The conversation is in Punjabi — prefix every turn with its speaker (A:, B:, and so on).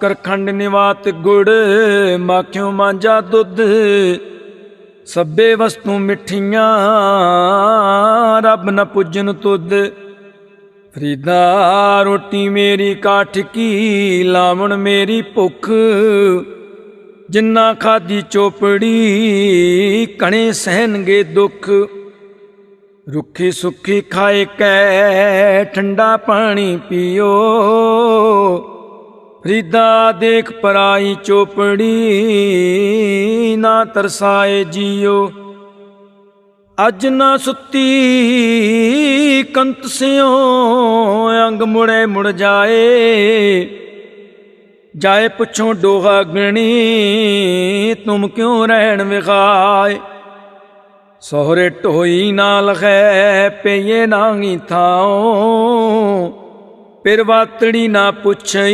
A: ਕਰਖੰਡ ਨਿਵਾਤ ਗੁੜ, ਮਾਖਿਓ ਮਾਂਜਾ ਦੁੱਧ, ਸਭੇ ਵਸਤੂ ਮਿੱਠੀਆਂ, ਰੱਬ ਨਾ ਪੁੱਜਨ ਤੁਧ। ਫਰੀਦਾ ਰੋਟੀ ਮੇਰੀ ਕਾਠ ਕੀ, ਲਾਵਣ ਮੇਰੀ ਭੁੱਖ। ਜਿੰਨਾ ਖਾਦੀ ਚੋਪੜੀ, ਕਣੇ ਸਹਿਨਗੇ ਦੁੱਖ। ਰੁੱਖੀ ਸੁੱਖੀ ਖਾਏ ਕੈ, ਠੰਡਾ ਪਾਣੀ ਪੀਓ। ਫਰੀਦਾ ਦੇਖ ਪਰਾਈ ਚੋਪੜੀ, ਨਾ ਤਰਸਾਏ ਜੀਓ। ਅੱਜ ਨਾ ਸੁੱਤੀ ਕੰਤ ਸਿਓ ਅੰਗ ਮੁੜੇ ਮੁੜ ਜਾਏ। ਜਾਏ ਪੁੱਛੋ ਡੋਹਾ ਗਣੀ, ਤੁਮ ਕਿਉਂ ਰਹਿਣ ਵਿਖਾਏ ਸੋਹਰੇ ਢੋਈ ਨਾਲ ਹੈ ਪਈਏ ਨਾਂਗੀ ਥਾਓ ਪਿਰ ਵਾਤੜੀ ਨਾ ਪੁੱਛਈ।